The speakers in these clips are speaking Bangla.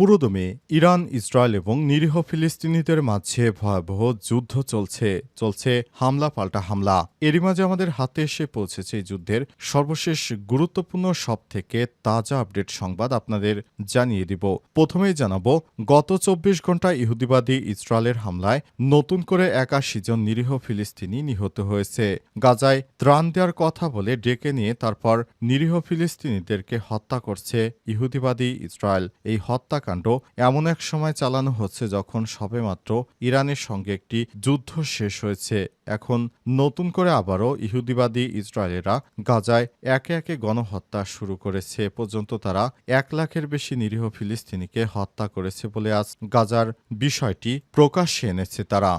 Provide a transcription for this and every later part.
পুরোদমে ইরান, ইসরায়েল এবং নিরীহ ফিলিস্তিনিদের মাঝে ভয়াবহ যুদ্ধ চলছে চলছে হামলা পাল্টা হামলা। এরই মাঝে আমাদের হাতে এসে পৌঁছেছে এই যুদ্ধের সর্বশেষ গুরুত্বপূর্ণ সব থেকে তাজা আপডেট সংবাদ আপনাদের জানিয়ে দিব। প্রথমেই জানাব, গত চব্বিশ ঘণ্টা ইহুদিবাদী ইসরায়েলের হামলায় নতুন করে একাশি জন নিরীহ ফিলিস্তিনি নিহত হয়েছে। গাজায় ত্রাণ দেওয়ার কথা বলে ডেকে নিয়ে তারপর নিরীহ ফিলিস্তিনিদেরকে হত্যা করছে ইহুদিবাদী ইসরায়েল। এই হত্যাকাণ্ড এমন এক সময় চালানো হচ্ছে যখন সবেমাত্র ইরানের সঙ্গে একটি যুদ্ধ শেষ হয়েছে। এখন নতুন করে আবারও ইহুদিবাদী ইসরায়েলেরা গাজায় একে একে গণহত্যা শুরু করেছে। এ পর্যন্ত তারা এক লাখের বেশি নিরীহ ফিলিস্তিনিকে হত্যা করেছে বলে আজ গাজার বিষয়টি প্রকাশ্যে এনেছে তারা।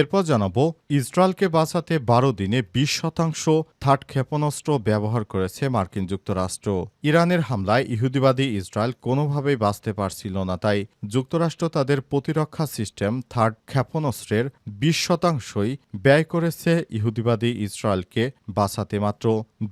এরপর জানাব, ইসরায়েলকে বাঁচাতে বারো দিনে বিশ শতাংশ থার্ড ক্ষেপণাস্ত্র ব্যবহার করেছে মার্কিন যুক্তরাষ্ট্র। ইরানের হামলায় ইহুদিবাদী ইসরায়েল কোনোভাবেই বাঁচতে পারছিল না, তাই যুক্তরাষ্ট্র তাদের প্রতিরক্ষা সিস্টেম থার্ড ক্ষেপণাস্ত্রের বিশ শতাংশই ব্যয় করেছে ইহুদিবাদী ইসরায়েলকে বাঁচাতে মাত্র।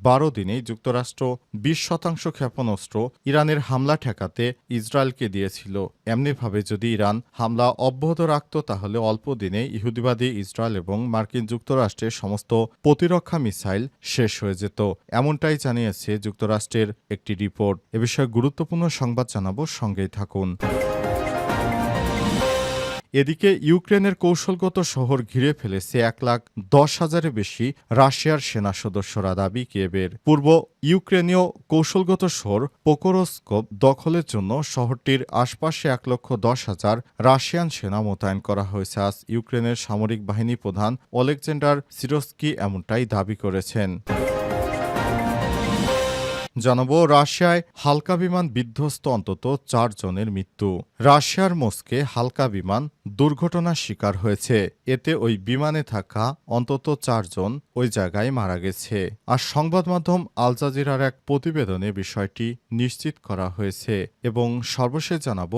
বারো দিনেই যুক্তরাষ্ট্র বিশ শতাংশ ক্ষেপণাস্ত্র ইরানের হামলা ঠেকাতে ইসরায়েলকে দিয়েছিল। এমনিভাবে যদি ইরান হামলা অব্যাহত রাখত, তাহলে অল্প দিনে ইহুদিবাদী ইসরায়েল এবং মার্কিন যুক্তরাষ্ট্রের সমস্ত প্রতিরক্ষা মিসাইল শেষ হয়ে যেত। এমনটাই জানিয়েছে যুক্তরাষ্ট্রের একটি রিপোর্ট। এ বিষয়ে গুরুত্বপূর্ণ সংবাদ জানাব। সঙ্গেই থাকুন। এদিকে ইউক্রেনের কৌশলগত শহর ঘিরে ফেলেছে এক লাখ দশ হাজারের বেশি রাশিয়ার সেনা সদস্যরা দাবি কিয়েবের পূর্ব ইউক্রেনীয় কৌশলগত শহর পোকোরোস্কোপ দখলের জন্য শহরটির আশপাশে এক লক্ষ দশ হাজার রাশিয়ান সেনা মোতায়েন করা হয়েছে। আজ ইউক্রেনের সামরিক বাহিনী প্রধান অলেকজেন্ডার সিরোস্কি এমনটাই দাবি করেছেন। জানাব, রাশিয়ায় হালকা বিমান বিধ্বস্ত অন্তত চারজনের মৃত্যু। রাশিয়ার মস্কে হালকা বিমান দুর্ঘটনার শিকার হয়েছে। এতে ওই বিমানে থাকা অন্তত চারজন ওই জায়গায় মারা গেছে। আর সংবাদ মাধ্যম আল জাজিরার এক প্রতিবেদনে বিষয়টি নিশ্চিত করা হয়েছে এবং সর্বশেষ জানাব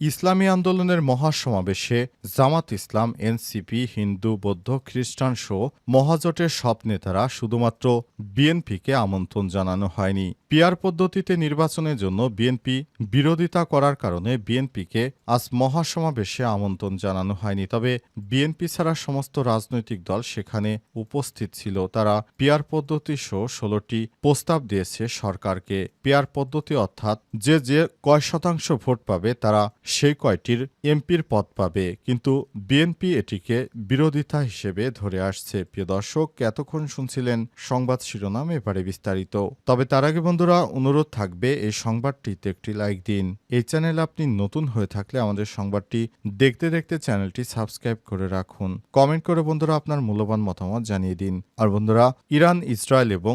ইসলামী আন্দোলনের মহাসমাবেশে জামাত ইসলাম, এনসিপি, হিন্দু, বৌদ্ধ, খ্রিস্টান সহ মহাজোটের সব নেতারা শুধুমাত্র বিএনপিকে আমন্ত্রণ জানানো হয়নি। পিয়ার পদ্ধতিতে নির্বাচনের জন্য বিএনপি বিরোধিতা করার কারণে বিএনপিকে আজ মহাসমাবেশে আমন্ত্রণ জানানো হয়নি। তবে বিএনপি ছাড়া সমস্ত রাজনৈতিক দল সেখানে উপস্থিত ছিল। তারা পিয়ার পদ্ধতি সহ ষোলোটি প্রস্তাব দিয়েছে সরকারকে। পিয়ার পদ্ধতি অর্থাৎ যে যে কয় শতাংশ ভোট পাবে তারা সেই কয়টির এমপির পদ পাবে। কিন্তু বিএনপি এটিকে বিরোধিতা হিসেবে ধরে আসছে। প্রিয় দর্শক, এতক্ষণ শুনছিলেন সংবাদ শিরোনাম এবারে বিস্তারিত। তবে তার আগে বন্ধুরা, অনুরোধ থাকবে এই সংবাদটিতে একটি লাইক দিন। এই চ্যানেল আপনি নতুন হয়ে থাকলে আমাদের সংবাদটি দেখতে দেখতে চ্যানেলটি সাবস্ক্রাইব করে রাখুন। কমেন্ট করে বন্ধুরা আপনার মূল্যবান মতামত জানিয়ে দিন। আর বন্ধুরা, ইরান, ইসরায়েল এবং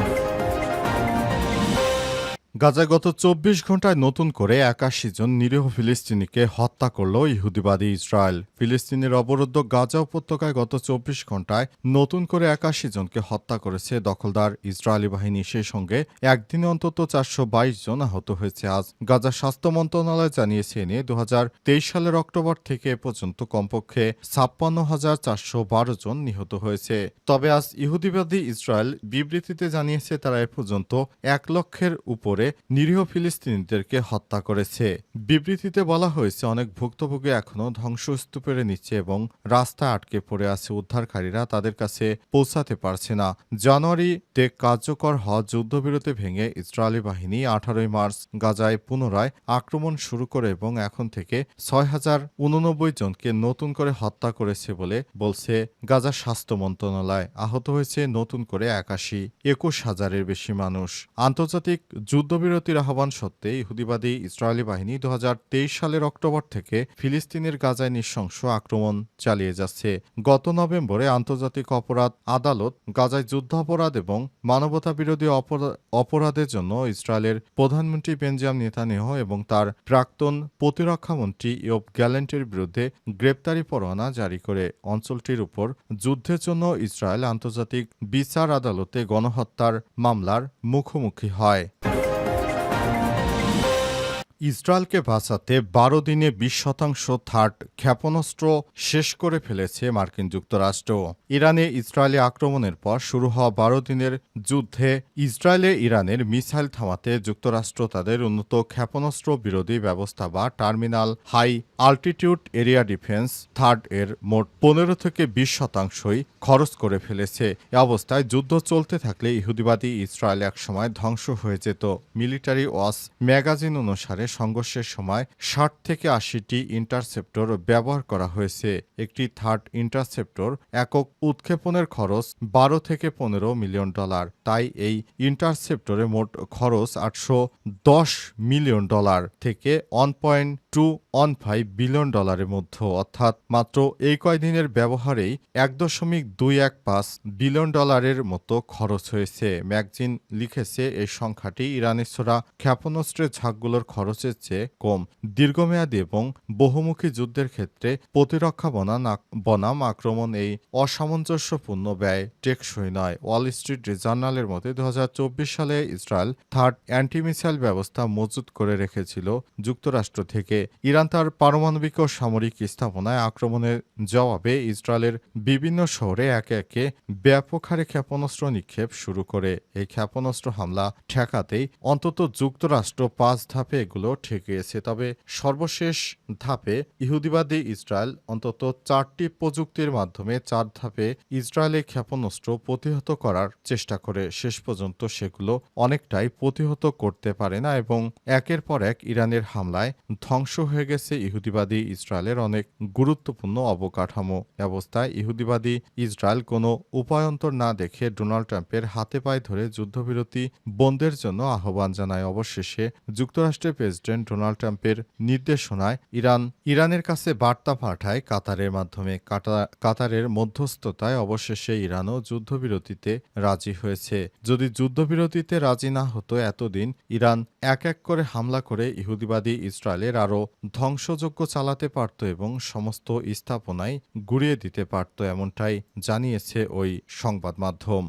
গাজায় গত চব্বিশ ঘন্টায় নতুন করে একাশি জন নিরীহ ফিলিস্তিনিকে হত্যা করল ইহুদিবাদী ইসরায়েল। ফিলিস্তিনের অবরুদ্ধ গাজা উপত্যকায় গত চব্বিশ ঘন্টায় নতুন করে একাশি জনকে হত্যা করেছে দখলদার ইসরায়েলি বাহিনী। সেই সঙ্গে একদিনে অন্তত চারশো বাইশ জন আহত হয়েছে আজ। গাজা স্বাস্থ্য মন্ত্রণালয় জানিয়েছে, এ নিয়ে দু সালের অক্টোবর থেকে পর্যন্ত কমপক্ষে ছাপ্পান্ন হাজার চারশো বারো জন নিহত হয়েছে। তবে আজ ইহুদিবাদী ইসরায়েল বিবৃতিতে জানিয়েছে, তারা এ পর্যন্ত এক লক্ষের উপরে নিরীহ ফিলিস্তিনিদেরকে হত্যা করেছে। বিবৃতিতে বলা হয়েছে, অনেক ভুক্তভোগী এখনও ধ্বংসস্তূপের নিচে এবং রাস্তায় আটকে পড়ে আছে উদ্ধারকারীরা, তাদের কাছে পৌঁছাতে পারছে না। জানুয়ারিতে কার্যকর হওয়া যুদ্ধবিরতি ভেঙে ইসরায়েলি বাহিনী আঠারোই মার্চ গাজায় পুনরায় আক্রমণ শুরু করে এবং এখন থেকে ছয় হাজার উননব্বই জনকে নতুন করে হত্যা করেছে বলে বলছে গাজা স্বাস্থ্য মন্ত্রণালয়। আহত হয়েছে নতুন করে একাশি, একুশ হাজারের বেশি মানুষ। আন্তর্জাতিক যুদ্ধ যুদ্ধবিরতির আহ্বান সত্ত্বে ইহুদিবাদী ইসরায়েলি বাহিনী দু হাজার তেইশ সালের অক্টোবর থেকে ফিলিস্তিনের গাজায় নৃশংস আক্রমণ চালিয়ে যাচ্ছে। গত নভেম্বরে আন্তর্জাতিক অপরাধ আদালত গাজায় যুদ্ধাপরাধ এবং মানবতা বিরোধী অপরা- অপরাধের জন্য ইসরায়েলের প্রধানমন্ত্রী বেঞ্জাম নেতানিয়াহ এবং তার প্রাক্তন প্রতিরক্ষামন্ত্রী ইয়ব গ্যালেন্টের বিরুদ্ধে গ্রেপ্তারি পরোয়ানা জারি করে। অঞ্চলটির উপর যুদ্ধের জন্য ইসরায়েল আন্তর্জাতিক বিচার আদালতে গণহত্যার মামলার মুখোমুখি হয়। ইসরায়েলকে বাঁচাতে বারো দিনে বিশ শতাংশ থার্ড ক্ষেপণাস্ত্র শেষ করে ফেলেছে মার্কিন যুক্তরাষ্ট্র। ইরানে ইসরায়েলি আক্রমণের পর শুরু হওয়া বারো দিনের যুদ্ধে ইসরায়েলে ইরানের মিসাইল থামাতে যুক্তরাষ্ট্র তাদের উন্নত ক্ষেপণাস্ত্র বিরোধী ব্যবস্থা বা terminal high altitude area defence third এর মোট পনেরো থেকে বিশ শতাংশই খরচ করে ফেলেছে। এ অবস্থায় যুদ্ধ চলতে থাকলে ইহুদিবাদী ইসরায়েল একসময় ধ্বংস হয়ে যেত। মিলিটারি ওয়াস ম্যাগাজিন অনুসারে সংঘর্ষের সময় ষাট থেকে আশিটি ইন্টারসেপ্টর ব্যবহার করা হয়েছে। একটি থার্ড ইন্টারসেপ্টর একক উৎক্ষেপণের খরচ বারো থেকে পনেরো মিলিয়ন ডলার। তাই এই ইন্টারসেপ্টরে মোট খরচ আটশো দশ মিলিয়ন ডলার থেকে one point two one five billion ডলারের মধ্যে। অর্থাৎ মাত্র এই কয়দিনের ব্যবহারেই এক দশমিক দুই এক পাঁচ বিলিয়ন ডলারের মতো খরচ হয়েছে। ম্যাগজিন লিখেছে, এই সংখ্যাটি ইরানের ছোড়া ক্ষেপণাস্ত্রের ঝাঁকগুলোর খরচের চেয়ে কম। দীর্ঘমেয়াদী এবং বহুমুখী যুদ্ধের ক্ষেত্রে প্রতিরক্ষা আক- বনাম আক্রমণ এই অসামঞ্জস্যপূর্ণ ব্যয় টেকসই নয়। ওয়াল স্ট্রিট জার্নালের মতে দুহাজার চব্বিশ সালে ইসরায়েল থার্ড অ্যান্টিমিসাইল ব্যবস্থা মজুত করে রেখেছিল। যুক্তরাষ্ট্র থেকে ইরান তার পারমাণবিক ও সামরিক স্থাপনায় আক্রমণের জবাবে ইসরায়েলের বিভিন্ন শহরে একে একে ব্যাপক হারে ক্ষেপণাস্ত্র নিক্ষেপ শুরু করে। এই ক্ষেপণাস্ত্র হামলা ঠেকাতেই অন্তত যুক্তরাষ্ট্র পাঁচ ধাপে এগুলো ঠেকিয়েছে তবে সর্বশেষ ধাপে ইহুদিবাদী ইসরায়েল অন্তত চারটি প্রযুক্তির মাধ্যমে চার ধাপে ইসরায়েলের ক্ষেপণাস্ত্র প্রতিহত করার চেষ্টা করে। শেষ পর্যন্ত সেগুলো অনেকটাই প্রতিহত করতে পারে না এবং একের পর এক ইরানের হামলায় ধ্বংস হয়ে গেছে ইহুদিবাদী ইসরায়েলের অনেক গুরুত্বপূর্ণ অবকাঠামো। ব্যবস্থায় ইহুদিবাদী ইসরায়েল কোনো উপায়ন্তর না দেখে ডোনাল্ড ট্রাম্পের হাতে পায়ে ধরে যুদ্ধবিরতি বন্ধের জন্য আহ্বান জানায়। অবশেষে যুক্তরাষ্ট্রের প্রেসিডেন্ট ডোনাল্ড ট্রাম্পের নির্দেশনায় ইরান, ইরানের কাছে বার্তা পাঠায় কাতারের মাধ্যমে। কাতারের মধ্যস্থতায় অবশেষে ইরানও যুদ্ধবিরতিতে রাজি হয়েছে। যদি যুদ্ধবিরতিতে রাজি না হতো এতদিন, ইরান এক এক করে হামলা করে ইহুদিবাদী ইসরায়েলের আরও ধ্বংসযজ্ঞ চালাতে পারত এবং সমস্ত স্থাপনায় গুড়িয়ে দিতে পারত এমনটাই জানিয়েছে ওই সংবাদ মাধ্যম।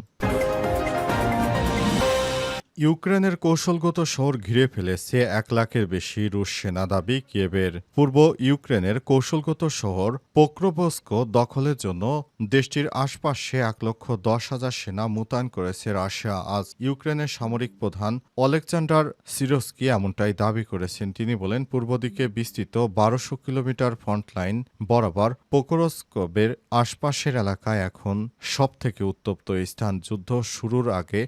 ইউক্রেনের কৌশলগত শহর ঘিরে ফেলেছে এক লাখের বেশি রুশ সেনা দাবি। কিয়েভের পূর্ব ইউক্রেনের কৌশলগত শহর পোক্রোবস্ক দখলের জন্য দেশটির আশপাশে এক লক্ষ দশ হাজার সেনা মোতায়েন করেছে রাশিয়া। আজ ইউক্রেনের সামরিক প্রধান অলেকজান্ডার সিরোস্কি এমনটাই দাবি করেছেন। তিনি বলেন, পূর্ব দিকে বিস্তৃত বারোশো কিলোমিটার ফ্রন্টলাইন বরাবর পোকরস্কবের আশপাশের এলাকায় এখন সবথেকে উত্তপ্ত স্থান। যুদ্ধ শুরুর আগে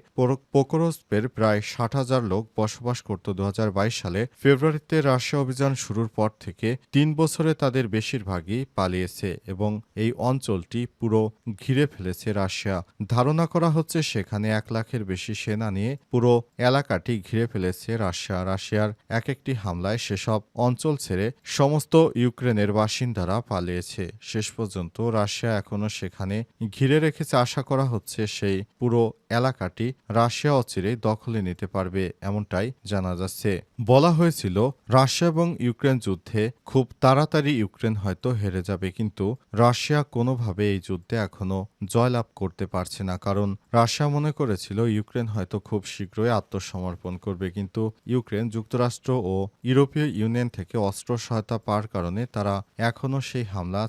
পোকরস্পের প্রায় ষাট হাজার লোক বসবাস করত দু হাজার বাইশ সালে। ফেব্রুয়ারিতে রাশিয়া অভিযান শুরুর পর থেকে তিন বছরে তাদের বেশিরভাগই পালিয়েছে এবং এই অঞ্চলটি পুরো ঘিরে ফেলেছে রাশিয়া। ধারণা করা হচ্ছে সেখানে এক লাখের বেশি সেনা নিয়ে পুরো এলাকাটি ঘিরে ফেলেছে রাশিয়া। রাশিয়ার এক একটি হামলায় সেসব অঞ্চল ছেড়ে সমস্ত ইউক্রেনের বাসিন্দারা পালিয়েছে। শেষ পর্যন্ত রাশিয়া এখনও সেখানে ঘিরে রেখেছে। আশা করা হচ্ছে সেই পুরো এলাকাটি রাশিয়া অচিরেই দখলে নিতে পারবে এমনটাই জানা যাচ্ছে। বলা হয়েছিল, রাশিয়া এবং ইউক্রেন যুদ্ধে খুব তাড়াতাড়ি ইউক্রেন হয়তো হেরে যাবে, কিন্তু রাশিয়া কোনোভাবে এই যুদ্ধে এখনও জয়লাভ করতে পারছে না, কারণ রাশিয়া মনে করেছিল ইউক্রেন হয়তো খুব শীঘ্রই আত্মসমর্পণ করবে, কিন্তু ইউক্রেন যুক্তরাষ্ট্র ও ইউরোপীয় ইউনিয়ন থেকে অস্ত্র সহায়তা পাওয়ার কারণে তারা এখনও সেই হামলা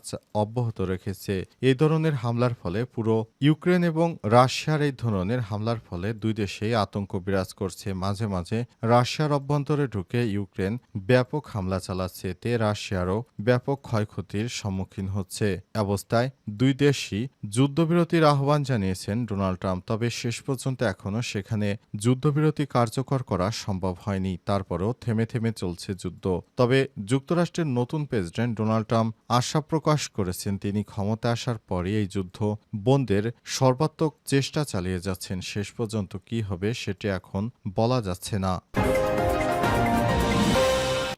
অব্যাহত রেখেছে। এই ধরনের হামলার ফলে পুরো ইউক্রেন এবং রাশিয়ার এই ধরনের হামলার ফলে দুই দেশেই আতঙ্ক বিরাজ করছে। মাঝে মাঝে রাশিয়ার অভ্যন্তরে ঢুকে ইউক্রেন ব্যাপক হামলা চালাচ্ছে, এতে রাশিয়ারও ব্যাপক ক্ষয়ক্ষতির সম্মুখীন হচ্ছে। অবস্থায় দুই দেশই যুদ্ধবিরতির আহ্বান জানিয়েছেন ডোনাল্ড ট্রাম্প, তবে শেষ পর্যন্ত এখনও সেখানে যুদ্ধবিরতি কার্যকর করা সম্ভব হয়নি। তারপরও থেমে থেমে চলছে যুদ্ধ। তবে যুক্তরাষ্ট্রের নতুন প্রেসিডেন্ট ডোনাল্ড ট্রাম্প আশা প্রকাশ করেছেন, তিনি ক্ষমতা আসার পরই এই যুদ্ধ বন্ধের সর্বাত্মক চেষ্টা চালিয়ে যাচ্ছেন। যাচ্ছেন শেষ পর্যন্ত কি হবে সেটি এখন বলা যাচ্ছে না।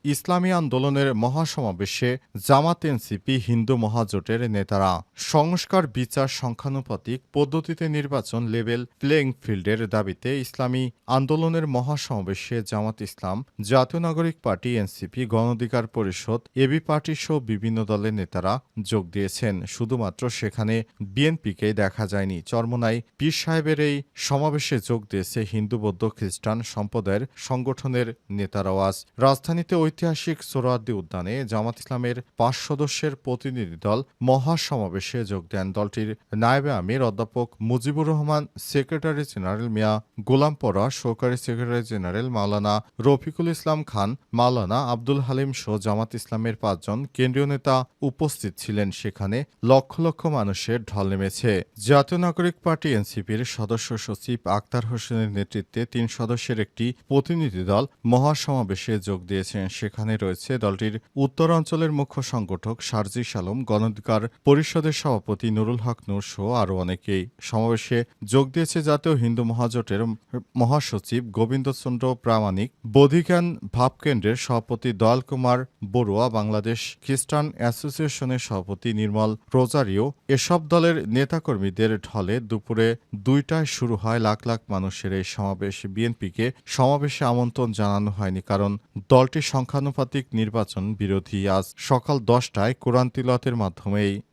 ইসলামী আন্দোলনের মহাসমাবেশে জামাত এনসিপি হিন্দু মহাজোটের নেতারা। সংস্কার, বিচার, সংখ্যানুপাতিক পদ্ধতিতে নির্বাচন লেভেল প্লেইং ফিল্ডের দাবিতে ইসলামী আন্দোলনের মহাসমাবেশে জামাত ইসলাম, জাতীয় নাগরিক পার্টি এনসিপি গণঅধিকার পরিষদ, এবি পার্টি সহ বিভিন্ন দলের নেতারা যোগ দিয়েছেন। শুধুমাত্র সেখানে বিএনপিকে দেখা যায়নি। চরমনাই পীর সাহেবের এই সমাবেশে যোগ দিয়েছে হিন্দু বৌদ্ধ খ্রিস্টান সম্প্রদায়ের সংগঠনের নেতারাও। আজ রাজধানীতে ঐতিহাসিক সোহরাওয়ার্দী উদ্যানে জামাত ইসলামের পাঁচ সদস্যের প্রতিনিধি দল মহাসমাবেশে যোগ দেন দলটির নায়েবে আমির, অধ্যাপক মুজিবুর রহমান, সেক্রেটারি জেনারেল মিয়া গোলাম পরা সহকারী সেক্রেটারি জেনারেল মাওলানা রফিকুল ইসলাম খান, মাওলানা আব্দুল হালিম সহ জামাত ইসলামের পাঁচজন কেন্দ্রীয় নেতা উপস্থিত ছিলেন। সেখানে লক্ষ লক্ষ মানুষের ঢল নেমেছে। জাতীয় নাগরিক পার্টি এনসিপির সদস্য সচিব আক্তার হোসেনের নেতৃত্বে তিন সদস্যের একটি প্রতিনিধি দল মহাসমাবেশে যোগ দিয়েছেন। সেখানে রয়েছে দলটির উত্তরাঞ্চলের মুখ্য সংগঠক সারজিস আলম গণঅধিকার পরিষদের সভাপতি নুরুল হক নূর সহ আরও অনেকেই। সমাবেশে যোগ দিয়েছে জাতীয় হিন্দু মহাজোটের মহাসচিব গোবিন্দচন্দ্র প্রামাণিক বোধিজ্ঞান ভাবকেন্দ্রের সভাপতি দয়াল কুমার বড়ুয়া, বাংলাদেশ খ্রিস্টান অ্যাসোসিয়েশনের সভাপতি নির্মল রোজারিও এসব দলের নেতাকর্মীদের ঢলে দুপুরে দুইটায় শুরু হয় লাখ লাখ মানুষের এই সমাবেশ। বিএনপিকে সমাবেশে আমন্ত্রণ জানানো হয়নি, কারণ দলটি সংখ্যানুপাতিক নির্বাচন বিরোধী আজ সকাল দশটায় কোরআন তিলতের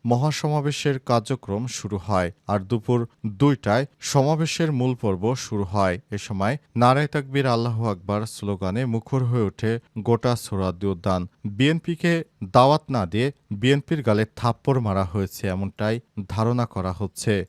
মহাসমাবেশের কার্যক্রম শুরু হয় আর দুপুর দুইটায় সমাবেশের মূল পর্ব শুরু হয়। এ সময় নারায় তাকবীর আল্লাহ আকবার স্লোগানে মুখর হয়ে ওঠে গোটা সোহরাদ্দি উদ্যান। বিএনপিকে দাওয়াত না দিয়ে বিএনপির গালে থাপ্পড় মারা হয়েছে এমনটাই ধারণা করা হচ্ছে।